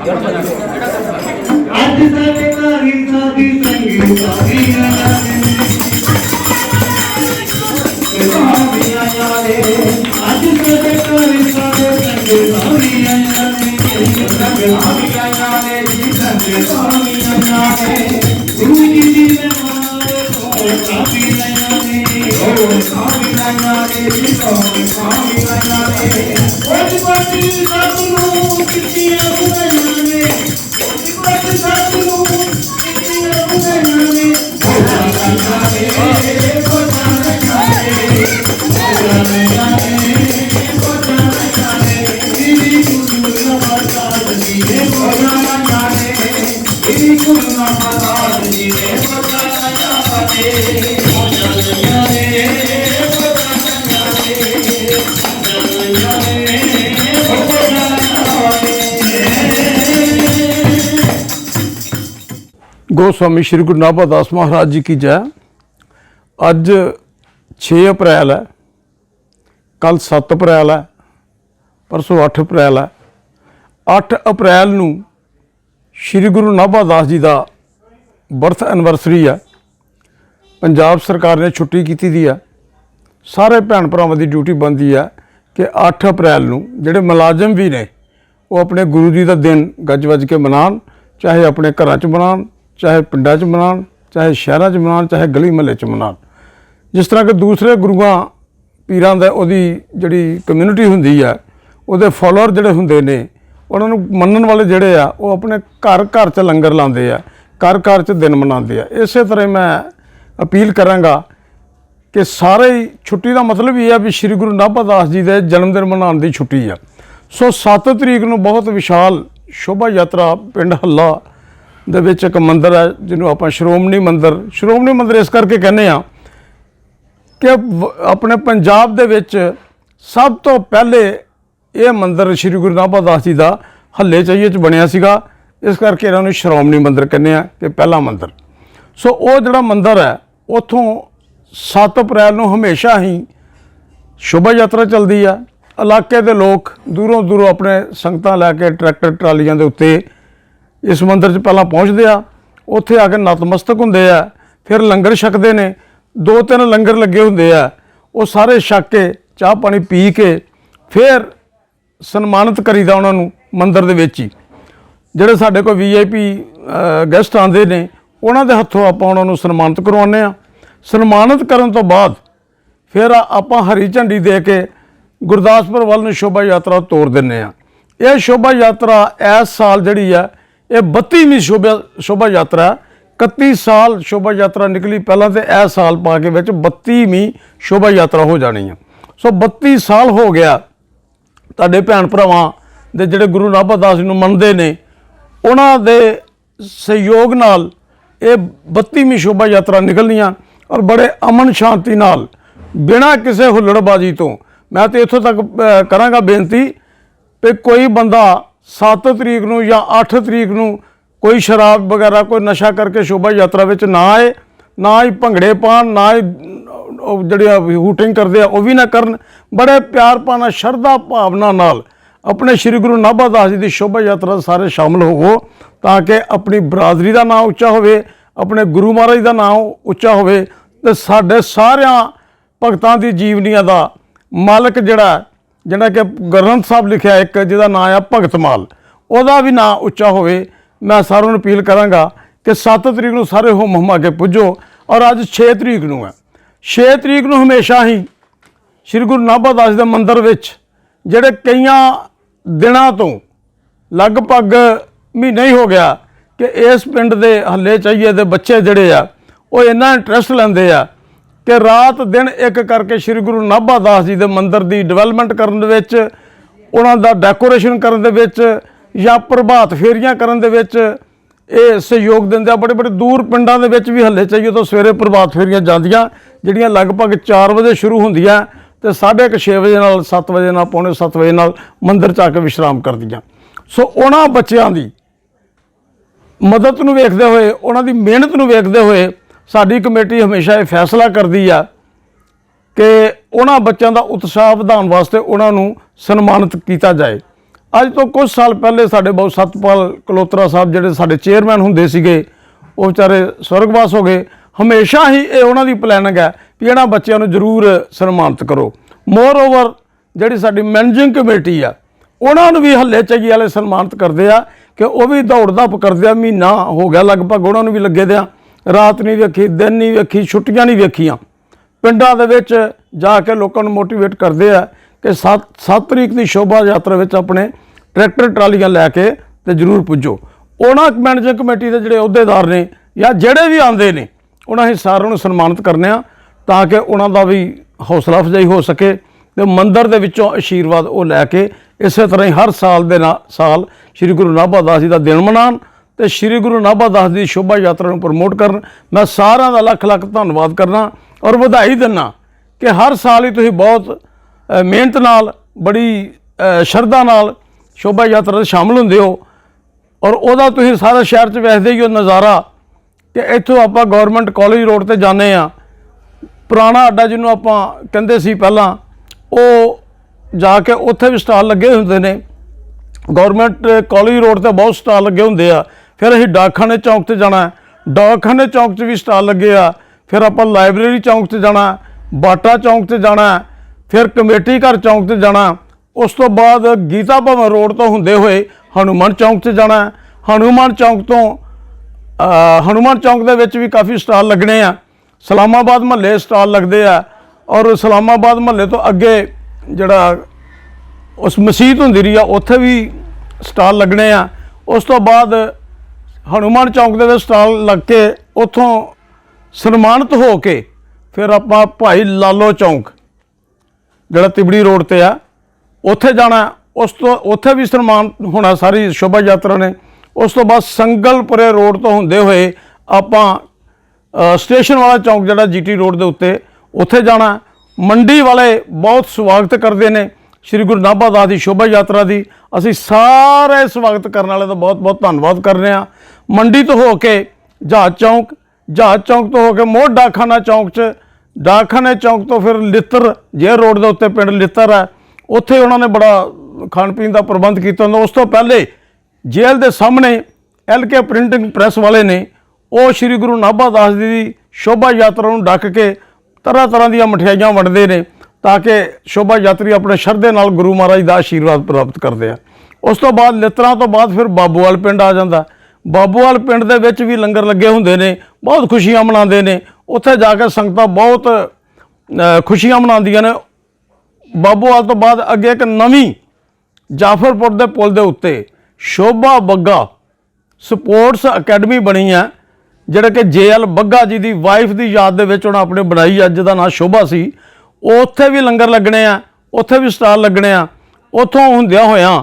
ਅੱਜ ਸਾਡੇ ਘਰੀ ਸਾਡੀ ਚੰਗੀ ਸਾਡੀ ਗੋਸਵਾਮੀ ਸ੍ਰੀ ਗੁਰੂ ਨਾਭਾਦਾਸ ਮਹਾਰਾਜ ਜੀ ਕੀ ਜੈ। ਅੱਜ 6 ਅਪ੍ਰੈਲ ਹੈ। ਕੱਲ 7 ਅਪ੍ਰੈਲ ਹੈ। ਪਰਸੋਂ 8 ਅਪ੍ਰੈਲ ਹੈ। 8 ਅਪ੍ਰੈਲ ਨੂੰ ਸ੍ਰੀ ਗੁਰੂ ਨਾਭਾਦਾਸ ਜੀ ਦਾ ਬਰਥ ਐਨਵਰਸਰੀ ਹੈ। ਪੰਜਾਬ ਸਰਕਾਰ ਨੇ ਛੁੱਟੀ ਕੀਤੀ ਦੀ ਹੈ। ਸਾਰੇ ਭੈਣ ਭਰਾਵਾਂ ਦੀ ਡਿਊਟੀ ਬਣਦੀ ਹੈ ਕਿ 8 ਅਪ੍ਰੈਲ ਨੂੰ ਜਿਹੜੇ ਮੁਲਾਜ਼ਮ ਵੀ ਨੇ, ਉਹ ਆਪਣੇ ਗੁਰੂ ਜੀ ਦਾ ਦਿਨ ਗੱਜ ਵੱਜ ਕੇ ਮਨਾਉਣ, ਚਾਹੇ ਆਪਣੇ ਘਰਾਂ 'ਚ ਮਨਾਉਣ ਚਾਹੇ ਪਿੰਡਾਂ 'ਚ ਮਨਾਉਣ, ਚਾਹੇ ਸ਼ਹਿਰਾਂ 'ਚ ਮਨਾਉਣ, ਚਾਹੇ ਗਲੀ ਮਹੱਲੇ 'ਚ ਮਨਾਉਣ। ਜਿਸ ਤਰ੍ਹਾਂ ਕਿ ਦੂਸਰੇ ਗੁਰੂਆਂ, ਪੀਰਾਂ ਦਾ ਉਹਦੀ ਜਿਹੜੀ ਕਮਿਊਨਿਟੀ ਹੁੰਦੀ ਆ, ਉਹਦੇ ਫਾਲੋਅਰ ਜਿਹੜੇ ਹੁੰਦੇ ਨੇ, ਉਹਨਾਂ ਨੂੰ ਮੰਨਣ ਵਾਲੇ ਜਿਹੜੇ ਆ, ਉਹ ਆਪਣੇ ਘਰ ਘਰ 'ਚ ਲੰਗਰ ਲਾਉਂਦੇ ਆ, ਘਰ ਘਰ 'ਚ ਦਿਨ ਮਨਾਉਂਦੇ ਆ। ਇਸੇ ਤਰ੍ਹਾਂ ਮੈਂ ਅਪੀਲ ਕਰਾਂਗਾ ਕਿ ਸਾਰੇ ਛੁੱਟੀ ਦਾ ਮਤਲਬ ਇਹ ਆ ਵੀ ਸ੍ਰੀ ਗੁਰੂ ਨਾਭਾਦਾਸ ਜੀ ਦੇ ਜਨਮ ਦਿਨ ਮਨਾਉਣ ਦੀ ਛੁੱਟੀ ਆ। ਸੋ 7 ਤਰੀਕ ਨੂੰ ਬਹੁਤ ਵਿਸ਼ਾਲ ਸ਼ੋਭਾ ਯਾਤਰਾ ਪਿੰਡ ਹੱਲਾ ਦੇ ਵਿੱਚ ਇੱਕ ਮੰਦਿਰ ਹੈ ਜਿਹਨੂੰ ਆਪਾਂ ਸ਼੍ਰੋਮਣੀ ਮੰਦਿਰ ਸ਼੍ਰੋਮਣੀ ਮੰਦਿਰ ਇਸ ਕਰਕੇ ਕਹਿੰਦੇ ਆ ਕਿ ਵ- ਆਪਣੇ ਪੰਜਾਬ ਦੇ ਵਿੱਚ ਸਭ ਤੋਂ ਪਹਿਲੇ ਇਹ ਮੰਦਿਰ ਸ੍ਰੀ ਗੁਰੂ ਨਾਭਾਦਾਸ ਜੀ ਦਾ ਹੱਲੇ ਚਾਹੀਏ ਚ ਬਣਿਆ ਸੀਗਾ। ਇਸ ਕਰਕੇ ਇਹਨਾਂ ਨੂੰ ਸ਼੍ਰੋਮਣੀ ਮੰਦਿਰ ਕਹਿੰਦੇ ਆ, ਕਿ ਪਹਿਲਾ ਮੰਦਿਰ। ਸੋ ਉਹ ਜਿਹੜਾ ਮੰਦਿਰ ਹੈ, ਉਥੋਂ 7 ਅਪ੍ਰੈਲ ਨੂੰ ਹਮੇਸ਼ਾ ਹੀ ਸ਼ੋਭਾ ਯਾਤਰਾ ਚੱਲਦੀ ਆ। ਇਲਾਕੇ ਦੇ ਲੋਕ ਦੂਰੋਂ ਦੂਰੋਂ ਆਪਣੇ ਸੰਗਤਾਂ ਲੈ ਕੇ ਟਰੈਕਟਰ, ਟਰਾਲੀਆਂ ਦੇ ਉੱਤੇ ਇਸ ਮੰਦਿਰ 'ਚ ਪਹਿਲਾਂ ਪਹੁੰਚਦੇ ਆ, ਉੱਥੇ ਆ ਕੇ ਨਤਮਸਤਕ ਹੁੰਦੇ ਆ, ਫਿਰ ਲੰਗਰ ਛਕਦੇ ਨੇ, ਦੋ ਤਿੰਨ ਲੰਗਰ ਲੱਗੇ ਹੁੰਦੇ ਆ, ਉਹ ਸਾਰੇ ਛਕ ਕੇ, ਚਾਹ ਪਾਣੀ ਪੀ ਕੇ, ਫਿਰ ਸਨਮਾਨਿਤ ਕਰੀਦਾ ਉਹਨਾਂ ਨੂੰ ਮੰਦਿਰ ਦੇ ਵਿੱਚ ਹੀ। ਜਿਹੜੇ ਸਾਡੇ ਕੋਲ ਵੀਆਈਪੀ ਗੈਸਟ ਆਉਂਦੇ ਨੇ, ਉਹਨਾਂ ਦੇ ਹੱਥੋਂ ਆਪਾਂ ਉਹਨਾਂ ਨੂੰ ਸਨਮਾਨਿਤ ਕਰਵਾਉਂਦੇ ਆ। ਸਨਮਾਨਿਤ ਕਰਨ ਤੋਂ ਬਾਅਦ ਫਿਰ ਆਪਾਂ ਹਰੀ ਝੰਡੀ ਦੇ ਕੇ ਗੁਰਦਾਸਪੁਰ ਵੱਲ ਨੂੰ ਸ਼ੋਭਾ ਯਾਤਰਾ ਤੋਰ ਦਿੰਨੇ ਆ। ਇਹ ਸ਼ੋਭਾ ਯਾਤਰਾ ਇਸ ਸਾਲ ਜਿਹੜੀ ਆ ਇਹ 32ਵੀਂ ਸ਼ੋਭਾ ਸ਼ੋਭਾ ਯਾਤਰਾ ਹੈ। 31 ਸਾਲ ਸ਼ੋਭਾ ਯਾਤਰਾ ਨਿਕਲੀ, ਪਹਿਲਾਂ ਤੇ ਇਹ ਸਾਲ ਪਾ ਕੇ ਵਿੱਚ 32ਵੀਂ ਸ਼ੋਭਾ ਯਾਤਰਾ ਹੋ ਜਾਣੀ ਆ ਸੋ 32 ਸਾਲ ਹੋ ਗਿਆ, ਤੁਹਾਡੇ ਭੈਣ ਭਰਾਵਾਂ ਦੇ ਜਿਹੜੇ ਗੁਰੂ ਨਾਭਾਦਾਸ ਜੀ ਨੂੰ ਮੰਨਦੇ ਨੇ, ਉਹਨਾਂ ਦੇ ਸਹਿਯੋਗ ਨਾਲ ਇਹ 32ਵੀਂ ਸ਼ੋਭਾ ਯਾਤਰਾ ਨਿਕਲਣੀਆਂ ਔਰ ਬੜੇ ਅਮਨ ਸ਼ਾਂਤੀ ਨਾਲ, ਬਿਨਾਂ ਕਿਸੇ ਹੁੱਲੜਬਾਜ਼ੀ ਤੋਂ, ਮੈਂ ਤੇ ਇੱਥੋਂ ਤੱਕ ਕਰਾਂਗਾ ਬੇਨਤੀ ਕਿ ਕੋਈ ਬੰਦਾ 7 ਤਰੀਕ ਨੂੰ ਜਾਂ 8 ਤਰੀਕ ਨੂੰ ਕੋਈ ਸ਼ਰਾਬ ਵਗੈਰਾ, ਕੋਈ ਨਸ਼ਾ ਕਰਕੇ ਸ਼ੋਭਾ ਯਾਤਰਾ ਵਿੱਚ ਨਾ ਆਏ, ਨਾ ਹੀ ਭੰਗੜੇ ਪਾਣ ਨਾ ਹੀ ਉਹ ਜਿਹੜੇ ਹੂਟਿੰਗ ਕਰਦੇ ਆ, ਉਹ ਵੀ ਨਾ ਕਰਨ। ਬੜੇ ਪਿਆਰ ਪਾਣਾ ਸ਼ਰਧਾ ਭਾਵਨਾ ਨਾਲ ਆਪਣੇ ਸ੍ਰੀ ਗੁਰੂ ਨਾਭਾ ਦਾਸ ਜੀ ਦੀ ਸ਼ੋਭਾ ਯਾਤਰਾ ਸਾਰੇ ਸ਼ਾਮਲ ਹੋਵੋ, ਤਾਂ ਕਿ ਆਪਣੀ ਬਰਾਦਰੀ ਦਾ ਨਾਮ ਉੱਚਾ ਹੋਵੇ, ਆਪਣੇ ਗੁਰੂ ਮਹਾਰਾਜ ਦਾ ਨਾਮ ਉੱਚਾ ਹੋਵੇ, ਤੇ ਸਾਡੇ ਸਾਰਿਆਂ ਭਗਤਾਂ ਦੀ ਜੀਵਨੀਆਂ ਦਾ ਮਾਲਕ ਜਿਹੜਾ ਜਿਹੜਾ ਕਿ ਗ੍ਰੰਥ ਸਾਹਿਬ ਲਿਖਿਆ ਇੱਕ, ਜਿਹਦਾ ਨਾਮ ਆ ਭਗਤ ਮਾਲ। ਉਹਦਾ ਵੀ ਨਾਂ ਉੱਚਾ ਹੋਵੇ, ਮੈਂ ਸਾਰਿਆਂ ਨੂੰ ਅਪੀਲ ਕਰਾਂਗਾ ਕਿ 7 ਤਰੀਕ ਨੂੰ ਸਾਰੇ ਹੋਮ ਹਮਾ ਕੇ ਪੁੱਜੋ ਔਰ ਅੱਜ 6 ਤਰੀਕ ਨੂੰ ਹੈ। 6 ਤਰੀਕ ਨੂੰ ਹਮੇਸ਼ਾ ਹੀ ਸ੍ਰੀ ਗੁਰੂ ਨਾਭਾ ਦਾਸ ਦੇ ਮੰਦਿਰ ਵਿੱਚ, ਜਿਹੜੇ ਕਈਆਂ ਦਿਨਾਂ ਤੋਂ ਲਗਭਗ ਮਹੀਨਾ ਹੀ ਹੋ ਗਿਆ ਕਿ ਇਸ ਪਿੰਡ ਦੇ ਹੱਲੇ ਚਾਹੀਏ ਦੇ ਬੱਚੇ ਜਿਹੜੇ ਆ, ਉਹ ਇੰਨਾ ਇੰਟਰਸਟ ਲੈਂਦੇ ਆ ਕਿ ਰਾਤ ਦਿਨ ਇੱਕ ਕਰਕੇ ਸ੍ਰੀ ਗੁਰੂ ਨਾਭਾ ਦਾਸ ਜੀ ਦੇ ਮੰਦਿਰ ਦੀ ਡਿਵੈਲਪਮੈਂਟ ਕਰਨ ਦੇ ਵਿੱਚ, ਉਹਨਾਂ ਦਾ ਡੈਕੋਰੇਸ਼ਨ ਕਰਨ ਦੇ ਵਿੱਚ ਜਾਂ ਪ੍ਰਭਾਤ ਫੇਰੀਆਂ ਕਰਨ ਦੇ ਵਿੱਚ, ਇਹ ਸਹਿਯੋਗ ਦਿੰਦੇ ਆ। ਬੜੇ ਬੜੇ ਦੂਰ ਪਿੰਡਾਂ ਦੇ ਵਿੱਚ ਵੀ ਹੱਲੇ ਚਾਹੀਏ ਤੋਂ ਸਵੇਰੇ ਪ੍ਰਭਾਤ ਫੇਰੀਆਂ ਜਾਂਦੀਆਂ, ਜਿਹੜੀਆਂ ਲਗਭਗ 4 ਵਜੇ ਸ਼ੁਰੂ ਹੁੰਦੀਆਂ ਤੇ 6:30 ਵਜੇ ਨਾਲ 7 ਵਜੇ ਨਾਲ, ਪੌਣੇ 7 ਵਜੇ ਨਾਲ ਮੰਦਿਰ ਚ ਆ ਕੇ ਵਿਸ਼ਰਾਮ ਕਰਦੀਆਂ। ਸੋ ਉਹਨਾਂ ਬੱਚਿਆਂ ਦੀ ਮਦਦ ਨੂੰ ਵੇਖਦੇ ਹੋਏ, ਉਹਨਾਂ ਦੀ ਮਿਹਨਤ ਨੂੰ ਵੇਖਦੇ ਹੋਏ ਸਾਡੀ ਕਮੇਟੀ ਹਮੇਸ਼ਾ ਇਹ ਫੈਸਲਾ ਕਰਦੀ ਆ ਕਿ ਉਹਨਾਂ ਬੱਚਿਆਂ ਦਾ ਉਤਸ਼ਾਹ ਵਧਾਉਣ ਵਾਸਤੇ ਉਹਨਾਂ ਨੂੰ ਸਨਮਾਨਿਤ ਕੀਤਾ ਜਾਏ। ਅੱਜ ਤੋਂ ਕੁਝ ਸਾਲ ਪਹਿਲੇ ਸਾਡੇ ਬਹੁਤ ਸਤਪਾਲ ਕਲੋਤਰਾ ਸਾਹਿਬ ਜਿਹੜੇ ਸਾਡੇ ਚੇਅਰਮੈਨ ਹੁੰਦੇ ਸੀਗੇ, ਉਹ ਵਿਚਾਰੇ ਸਵਰਗਵਾਸ ਹੋ ਗਏ। ਹਮੇਸ਼ਾ ਹੀ ਇਹ ਉਹਨਾਂ ਦੀ ਪਲੈਨਿੰਗ ਹੈ ਵੀ ਇਹਨਾਂ ਬੱਚਿਆਂ ਨੂੰ ਜ਼ਰੂਰ ਸਨਮਾਨਿਤ ਕਰੋ। ਮੋਰ ਓਵਰ ਜਿਹੜੀ ਸਾਡੀ ਮੈਨੇਜਿੰਗ ਕਮੇਟੀ ਆ, ਉਹਨਾਂ ਨੂੰ ਵੀ ਹੱਲੇ ਚੱਗੀ ਵਾਲੇ ਸਨਮਾਨਿਤ ਕਰਦੇ ਆ ਕਿ ਉਹ ਵੀ ਦੌੜ ਧੱਪ ਕਰਦੇ ਆ, ਮਹੀਨਾ ਹੋ ਗਿਆ ਲਗਭਗ ਉਹਨਾਂ ਨੂੰ ਵੀ ਲੱਗੇ ਦਿਆਂ। ਰਾਤ ਨਹੀਂ ਵੇਖੀ, ਦਿਨ ਨਹੀਂ ਵੇਖੀ, ਛੁੱਟੀਆਂ ਨਹੀਂ ਵੇਖੀਆਂ। ਪਿੰਡਾਂ ਦੇ ਵਿੱਚ ਜਾ ਕੇ ਲੋਕਾਂ ਨੂੰ ਮੋਟੀਵੇਟ ਕਰਦੇ ਆ ਕਿ 7 7 ਤਰੀਕ ਦੀ ਸ਼ੋਭਾ ਯਾਤਰਾ ਵਿੱਚ ਆਪਣੇ ਟਰੈਕਟਰ, ਟਰਾਲੀਆਂ ਲੈ ਕੇ ਤੇ ਜ਼ਰੂਰ ਪੁੱਜੋ। ਉਹਨਾਂ ਮੈਨੇਜਿੰਗ ਕਮੇਟੀ ਦੇ ਜਿਹੜੇ ਅਹੁਦੇਦਾਰ ਨੇ ਜਾਂ ਜਿਹੜੇ ਵੀ ਆਉਂਦੇ ਨੇ, ਉਹਨਾਂ ਹੀ ਸਾਰਿਆਂ ਨੂੰ ਸਨਮਾਨਿਤ ਕਰਨੇ ਆ ਤਾਂ ਕਿ ਉਹਨਾਂ ਦਾ ਵੀ ਹੌਸਲਾ ਅਫਜ਼ਾਈ ਹੋ ਸਕੇ ਤੇ ਮੰਦਰ ਦੇ ਵਿੱਚੋਂ ਆਸ਼ੀਰਵਾਦ ਉਹ ਲੈ ਕੇ ਇਸੇ ਤਰ੍ਹਾਂ ਹੀ ਹਰ ਸਾਲ ਦੇ ਨਾਲ ਸਾਲ ਸ੍ਰੀ ਗੁਰੂ ਨਾਭਾ ਦਾਸ ਜੀ ਦਾ ਦਿਨ ਮਨਾਉਣ ਤੇ ਸ੍ਰੀ ਗੁਰੂ ਨਾਭਾ ਦਾਸ ਦੀ ਸ਼ੋਭਾ ਯਾਤਰਾ ਨੂੰ ਪ੍ਰਮੋਟ ਕਰਨ ਮੈਂ ਸਾਰਿਆਂ ਦਾ ਲੱਖ ਲੱਖ ਧੰਨਵਾਦ ਕਰਨਾ ਔਰ ਵਧਾਈ ਦਿੰਨਾ ਕਿ ਹਰ ਸਾਲ ਹੀ ਤੁਸੀਂ ਬਹੁਤ ਮਿਹਨਤ ਨਾਲ, ਬੜੀ ਸ਼ਰਧਾ ਨਾਲ ਸ਼ੋਭਾ ਯਾਤਰਾ 'ਚ ਸ਼ਾਮਲ ਹੁੰਦੇ ਹੋ ਔਰ ਉਹਦਾ ਤੁਸੀਂ ਸਾਰੇ ਸ਼ਹਿਰ 'ਚ ਵੇਖਦੇ ਹੀ ਹੋ ਨਜ਼ਾਰਾ ਕਿ ਇੱਥੋਂ ਆਪਾਂ ਗਵਰਨਮੈਂਟ ਕਾਲਜ ਰੋਡ ਤੇ ਜਾਂਦੇ ਆ ਪੁਰਾਣਾ ਅੱਡਾ ਜਿਹਨੂੰ ਆਪਾਂ ਕਹਿੰਦੇ ਸੀ ਪਹਿਲਾਂ, ਉਹ ਜਾ ਕੇ ਉੱਥੇ ਵੀ ਸਟਾਲ ਲੱਗੇ ਹੁੰਦੇ ਨੇ। ਗਵਰਨਮੈਂਟ ਕਾਲਜ ਰੋਡ ਤੇ ਬਹੁਤ ਸਟਾਲ ਲੱਗੇ ਹੁੰਦੇ ਆ। ਫਿਰ ਅਸੀਂ ਡਾਕਖਾਨੇ ਚੌਂਕ ਤੇ ਜਾਣਾ ਡਾਕਖਾਨੇ ਚੌਂਕ 'ਚ ਵੀ ਸਟਾਲ ਲੱਗੇ ਆ। ਫਿਰ ਆਪਾਂ ਲਾਇਬ੍ਰੇਰੀ ਚੌਂਕ 'ਚ ਜਾਣਾ ਬਾਟਾ ਚੌਂਕ 'ਤੇ ਜਾਣਾ ਫਿਰ ਕਮੇਟੀ ਘਰ ਚੌਂਕ 'ਤੇ ਜਾਣਾ ਉਸ ਤੋਂ ਬਾਅਦ ਗੀਤਾ ਭਵਨ ਰੋਡ ਤੋਂ ਹੁੰਦੇ ਹੋਏ ਹਨੂਮਾਨ ਚੌਂਕ 'ਤੇ ਜਾਣਾ ਹੈ। ਹਨੂਮਾਨ ਚੌਂਕ ਤੋਂ ਅ, ਹਨੂਮਾਨ ਚੌਂਕ ਦੇ ਵਿੱਚ ਵੀ ਕਾਫੀ ਸਟਾਲ ਲੱਗਣੇ ਆ। ਸਲਾਮਾਬਾਦ ਮਹੱਲੇ ਸਟਾਲ ਲੱਗਦੇ ਆ। ਔਰ ਸਲਾਮਾਬਾਦ ਮਹੱਲੇ ਤੋਂ ਅੱਗੇ ਜਿਹੜਾ ਉਸ ਮਸਜਿਦ ਹੁੰਦੀ ਰਹੀ ਆ ਉੱਥੇ ਵੀ ਸਟਾਲ ਲੱਗਣੇ ਆ। ਉਸ ਤੋਂ ਬਾਅਦ ਹਨੂਮਾਨ ਚੌਂਕ ਦੇ ਵਿੱਚ ਸਟਾਲ ਲੱਗ ਕੇ ਉੱਥੋਂ ਸਨਮਾਨਿਤ ਹੋ ਕੇ ਫਿਰ ਆਪਾਂ ਭਾਈ ਲਾਲੋ ਚੌਂਕ, ਜਿਹੜਾ ਤਿਬੜੀ ਰੋਡ ਤੇ ਆ, ਉੱਥੇ ਜਾਣਾ, ਉਸ ਤੋਂ ਉੱਥੇ ਵੀ ਸਨਮਾਨ ਹੋਣਾ, ਸਾਰੀ ਸ਼ੋਭਾ ਯਾਤਰਾ ਨੇ। ਉਸ ਤੋਂ ਬਾਅਦ ਸੰਗਲਪੁਰੇ ਰੋਡ ਤੋਂ ਹੁੰਦੇ ਹੋਏ ਆਪਾਂ ਸਟੇਸ਼ਨ ਵਾਲਾ ਚੌਂਕ ਜਿਹੜਾ ਜੀਟੀ ਰੋਡ ਦੇ ਉੱਤੇ, ਉੱਥੇ ਜਾਣਾ। ਮੰਡੀ ਵਾਲੇ ਬਹੁਤ ਸਵਾਗਤ ਕਰਦੇ ਨੇ, ਸ੍ਰੀ ਗੁਰੂ ਨਾਭਾ ਦਾਸ ਦੀ ਸ਼ੋਭਾ ਯਾਤਰਾ ਦੀ। ਅਸੀਂ ਸਾਰੇ ਸਵਾਗਤ ਕਰਨ ਵਾਲੇ ਦਾ ਬਹੁਤ ਬਹੁਤ ਧੰਨਵਾਦ ਕਰ ਰਹੇ ਹਾਂ। ਮੰਡੀ ਤੋਂ ਹੋ ਕੇ ਜਹਾਜ਼ ਚੌਂਕ ਜਹਾਜ਼ ਚੌਂਕ ਤੋਂ ਹੋ ਕੇ ਮੋੜ ਡਾਕਖਾਨਾ ਚੌਂਕ 'ਚ, ਡਾਕਖਾਨੇ ਚੌਂਕ ਤੋਂ ਫਿਰ ਲਿੱਤਰ, ਜੇ ਰੋਡ ਦੇ ਉੱਤੇ ਪਿੰਡ ਲਿੱਤਰ ਹੈ, ਉੱਥੇ ਉਹਨਾਂ ਨੇ ਬੜਾ ਖਾਣ ਪੀਣ ਦਾ ਪ੍ਰਬੰਧ ਕੀਤਾ ਹੁੰਦਾ। ਉਸ ਤੋਂ ਪਹਿਲੇ ਜੇਲ੍ਹ ਦੇ ਸਾਹਮਣੇ ਐਲਕੇ ਪ੍ਰਿੰਟਿੰਗ ਪ੍ਰੈਸ ਵਾਲੇ ਨੇ ਉਹ ਸ੍ਰੀ ਗੁਰੂ ਨਾਭਾ ਦਾਸ ਜੀ ਦੀ ਸ਼ੋਭਾ ਯਾਤਰਾ ਨੂੰ ਡੱਕ ਕੇ ਤਰ੍ਹਾਂ ਤਰ੍ਹਾਂ ਦੀਆਂ ਮਠਿਆਈਆਂ ਵੰਡਦੇ ਨੇ ਤਾਂ ਕਿ ਸ਼ੋਭਾ ਯਾਤਰੀ ਆਪਣੇ ਸ਼ਰਧੇ ਨਾਲ ਗੁਰੂ ਮਹਾਰਾਜ ਦਾ ਆਸ਼ੀਰਵਾਦ ਪ੍ਰਾਪਤ ਕਰਦੇ ਆ। ਉਸ ਤੋਂ ਬਾਅਦ ਲਿੱਤਰਾਂ ਤੋਂ ਬਾਅਦ ਫਿਰ ਬਾਬੂਵਾਲ ਪਿੰਡ ਆ ਜਾਂਦਾ। ਬਾਬੂਵਾਲ ਪਿੰਡ ਦੇ ਵਿੱਚ ਵੀ ਲੰਗਰ ਲੱਗੇ ਹੁੰਦੇ ਨੇ, ਬਹੁਤ ਖੁਸ਼ੀਆਂ ਮਨਾਉਂਦੇ ਨੇ। ਉੱਥੇ ਜਾ ਕੇ ਸੰਗਤਾਂ ਬਹੁਤ ਖੁਸ਼ੀਆਂ ਮਨਾਉਂਦੀਆਂ ਨੇ। ਬਾਬੂਵਾਲ ਤੋਂ ਬਾਅਦ ਅੱਗੇ ਇੱਕ ਨਵੀਂ ਜਾਫਰਪੁਰ ਦੇ ਪੁਲ ਦੇ ਉੱਤੇ ਸ਼ੋਭਾ ਬੱਗਾ ਸਪੋਰਟਸ ਅਕੈਡਮੀ ਬਣੀ ਹੈ, ਜਿਹੜਾ ਕਿ ਜੇਐਲ ਬੱਗਾ ਜੀ ਦੀ ਵਾਈਫ ਦੀ ਯਾਦ ਦੇ ਵਿੱਚ ਉਹਨਾਂ ਆਪਣੇ ਬਣਾਈ, ਅੱਜ ਦਾ ਨਾਂ ਸ਼ੋਭਾ ਸੀ। ਉੱਥੇ ਵੀ ਲੰਗਰ ਲੱਗਣੇ ਆ, ਉੱਥੇ ਵੀ ਸਟਾਲ ਲੱਗਣੇ ਆ, ਉੱਥੋਂ ਹੁੰਦਿਆਂ ਹੋਇਆਂ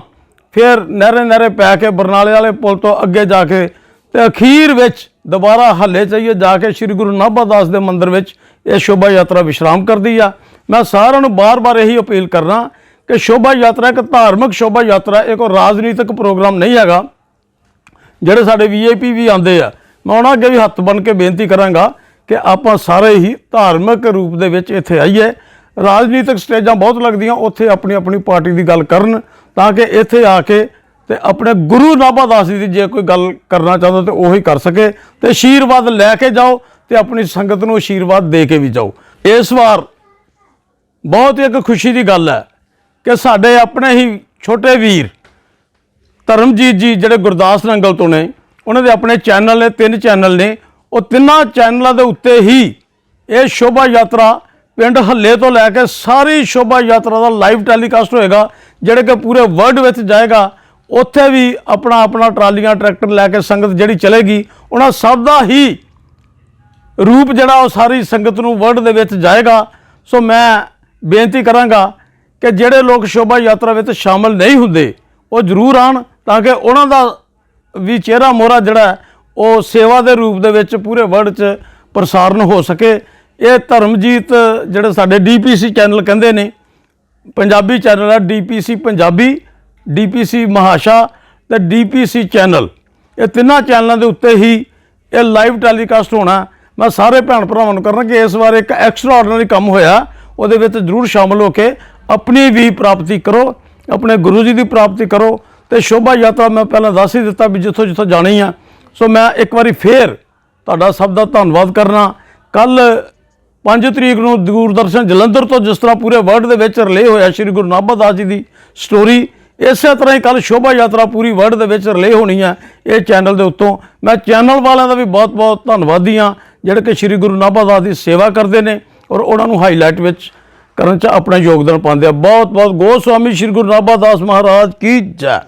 ਫਿਰ ਨਹਿਰੇ ਨਹਿਰੇ ਪੈ ਕੇ ਬਰਨਾਲੇ ਵਾਲੇ ਪੁਲ ਤੋਂ ਅੱਗੇ ਜਾ ਕੇ ਤੇ ਅਖੀਰ ਵਿੱਚ ਦੁਬਾਰਾ ਹੱਲੇ ਚਾਹੀਏ ਜਾ ਕੇ ਸ੍ਰੀ ਗੁਰੂ ਨਾਭਾ ਦਾਸ ਦੇ ਮੰਦਿਰ ਵਿੱਚ ਇਹ ਸ਼ੋਭਾ ਯਾਤਰਾ ਵਿਸ਼ਰਾਮ ਕਰਦੀ ਆ। ਮੈਂ ਸਾਰਿਆਂ ਨੂੰ ਬਾਰ-ਬਾਰ ਇਹੀ ਅਪੀਲ ਕਰਨਾ ਕਿ ਸ਼ੋਭਾ ਯਾਤਰਾ ਇੱਕ ਧਾਰਮਿਕ ਸ਼ੋਭਾ ਯਾਤਰਾ, ਇਹ ਕੋਈ ਰਾਜਨੀਤਿਕ ਪ੍ਰੋਗਰਾਮ ਨਹੀਂ ਹੈਗਾ। ਜਿਹੜੇ ਸਾਡੇ ਵੀਆਈਪੀ ਵੀ ਆਉਂਦੇ ਆ, ਮੈਂ ਉਹਨਾਂ ਅੱਗੇ ਵੀ ਹੱਥ ਬਨ ਕੇ ਬੇਨਤੀ ਕਰਾਂਗਾ ਕਿ ਆਪਾਂ ਸਾਰੇ ਹੀ ਧਾਰਮਿਕ ਰੂਪ ਦੇ ਵਿੱਚ ਇੱਥੇ ਆਈਏ। ਰਾਜਨੀਤਿਕ ਸਟੇਜਾਂ ਬਹੁਤ ਲੱਗਦੀਆਂ, ਉੱਥੇ ਆਪਣੀ ਆਪਣੀ ਪਾਰਟੀ ਦੀ ਗੱਲ ਕਰਨ ਤਾਂ ਕਿ ਇੱਥੇ ਆ ਕੇ ਤੇ ਆਪਣੇ ਗੁਰੂ ਨਾਭਾ ਦਾਸ ਜੀ ਦੀ ਜੇ ਕੋਈ ਗੱਲ ਕਰਨਾ ਚਾਹੁੰਦਾ ਤੇ ਉਹੀ ਕਰ ਸਕੇ ਤੇ ਆਸ਼ੀਰਵਾਦ ਲੈ ਕੇ ਜਾਓ ਤੇ ਆਪਣੀ ਸੰਗਤ ਨੂੰ ਆਸ਼ੀਰਵਾਦ ਦੇ ਕੇ ਵੀ ਜਾਓ। ਇਸ ਵਾਰ ਬਹੁਤ ਇੱਕ ਖੁਸ਼ੀ ਦੀ ਗੱਲ ਹੈ ਕਿ ਸਾਡੇ ਆਪਣੇ ਹੀ ਛੋਟੇ ਵੀਰ ਧਰਮਜੀਤ ਜੀ ਜਿਹੜੇ ਗੁਰਦਾਸ ਨੰਗਲ ਤੋਂ ਨੇ, ਉਹਨਾਂ ਦੇ ਆਪਣੇ ਚੈਨਲ ਨੇ, ਤਿੰਨ ਚੈਨਲ ਨੇ। ਉਹ ਤਿੰਨਾਂ ਚੈਨਲਾਂ ਦੇ ਉੱਤੇ ਹੀ ਇਹ ਸ਼ੋਭਾ ਯਾਤਰਾ ਪਿੰਡ ਹੱਲੇ ਤੋਂ ਲੈ ਕੇ ਸਾਰੀ ਸ਼ੋਭਾ ਯਾਤਰਾ ਦਾ ਲਾਈਵ ਟੈਲੀਕਾਸਟ ਹੋਏਗਾ। ਜਿਹੜੇ ਕਿ ਪੂਰੇ ਵਰਲਡ ਵਿੱਚ ਜਾਏਗਾ, ਉੱਥੇ ਵੀ ਆਪਣਾ ਆਪਣਾ ਟਰਾਲੀਆਂ, ਟਰੈਕਟਰ ਲੈ ਕੇ ਸੰਗਤ ਜਿਹੜੀ ਚਲੇਗੀ, ਉਹਨਾਂ ਸਭ ਦਾ ਹੀ ਰੂਪ ਜਿਹੜਾ ਉਹ ਸਾਰੀ ਸੰਗਤ ਨੂੰ ਵਰਲਡ ਦੇ ਵਿੱਚ ਜਾਏਗਾ। ਸੋ ਮੈਂ ਬੇਨਤੀ ਕਰਾਂਗਾ ਕਿ ਜਿਹੜੇ ਲੋਕ ਸ਼ੋਭਾ ਯਾਤਰਾ ਵਿੱਚ ਸ਼ਾਮਲ ਨਹੀਂ ਹੁੰਦੇ, ਉਹ ਜ਼ਰੂਰ ਆਣ ਤਾਂ ਕਿ ਉਹਨਾਂ ਦਾ ਵੀ ਚਿਹਰਾ ਮੋਹਰਾ ਜਿਹੜਾ ਉਹ ਸੇਵਾ ਦੇ ਰੂਪ ਦੇ ਵਿੱਚ ਪੂਰੇ ਵਰਲਡ 'ਚ ਪ੍ਰਸਾਰਣ ਹੋ ਸਕੇ। ਇਹ ਧਰਮਜੀਤ ਜਿਹੜੇ ਸਾਡੇ ਡੀਪੀਸੀ ਚੈਨਲ ਕਹਿੰਦੇ ਨੇ ਪੰਜਾਬੀ ਚੈਨਲ ਹੈ ਡੀਪੀਸੀ ਪੰਜਾਬੀ ਡੀਪੀਸੀ ਮਹਾਸ਼ਾ ਤੇ ਡੀਪੀਸੀ ਚੈਨਲ ਇਹ ਤਿੰਨਾਂ ਚੈਨਲਾਂ ਦੇ ਉੱਤੇ ਹੀ ਇਹ ਲਾਈਵ ਟੈਲੀਕਾਸਟ ਹੋਣਾ। ਮੈਂ ਸਾਰੇ ਭੈਣ ਭਰਾਵਾਂ ਨੂੰ ਕਰਨਾ ਕਿ ਇਸ ਵਾਰ ਇੱਕ ਐਕਸਟਰਾ ਆਰਡੀਨਰੀ ਕੰਮ ਹੋਇਆ। ਉਹਦੇ ਵਿੱਚ ਜ਼ਰੂਰ ਸ਼ਾਮਲ ਹੋ ਕੇ ਆਪਣੀ ਵੀ ਪ੍ਰਾਪਤੀ ਕਰੋ, ਆਪਣੇ ਗੁਰੂ ਜੀ ਦੀ ਪ੍ਰਾਪਤੀ ਕਰੋ ਤੇ ਸ਼ੋਭਾ ਯਾਤਰਾ ਮੈਂ ਪਹਿਲਾਂ ਦੱਸ ਹੀ ਦਿੱਤਾ ਵੀ ਜਿੱਥੋਂ ਜਿੱਥੋਂ ਜਾਣੀ ਆ। ਸੋ ਮੈਂ ਇੱਕ ਵਾਰੀ ਫੇਰ ਤੁਹਾਡਾ ਸਭ ਦਾ ਧੰਨਵਾਦ ਕਰਨਾ। ਕੱਲ 5 ਤਰੀਕ ਨੂੰ ਦੂਰਦਰਸ਼ਨ ਜਲੰਧਰ ਤੋਂ ਜਿਸ ਤਰ੍ਹਾਂ ਪੂਰੇ ਵਰਲਡ ਦੇ ਵਿੱਚ ਰਿਲੇ ਹੋਇਆ ਸ੍ਰੀ ਗੁਰੂ ਨਾਨਕ ਦਾਸ ਜੀ ਦੀ ਸਟੋਰੀ ਇਸੇ ਤਰ੍ਹਾਂ ਹੀ ਕੱਲ ਸ਼ੋਭਾ ਯਾਤਰਾ ਪੂਰੀ ਵਰਲਡ ਦੇ ਵਿੱਚ ਰਿਲੇ ਹੋਣੀ ਹੈ ਇਹ ਚੈਨਲ ਦੇ ਉੱਤੋਂ। ਮੈਂ ਚੈਨਲ ਵਾਲਿਆਂ ਦਾ ਵੀ ਬਹੁਤ-ਬਹੁਤ ਧੰਨਵਾਦੀ ਹਾਂ, ਜਿਹੜੇ ਕਿ ਸ੍ਰੀ ਗੁਰੂ ਨਾਨਕ ਦਾਸ ਦੀ ਸੇਵਾ ਕਰਦੇ ਨੇ ਔਰ ਉਹਨਾਂ ਨੂੰ ਹਾਈਲਾਈਟ ਵਿੱਚ ਕਰਨ 'ਚ ਆਪਣਾ ਯੋਗਦਾਨ ਪਾਉਂਦੇ ਆ। ਬਹੁਤ-ਬਹੁਤ ਗੋਸਵਾਮੀ ਸ੍ਰੀ ਗੁਰੂ ਨਾਨਕ ਦਾਸ ਮਹਾਰਾਜ ਕੀ ਜੈ।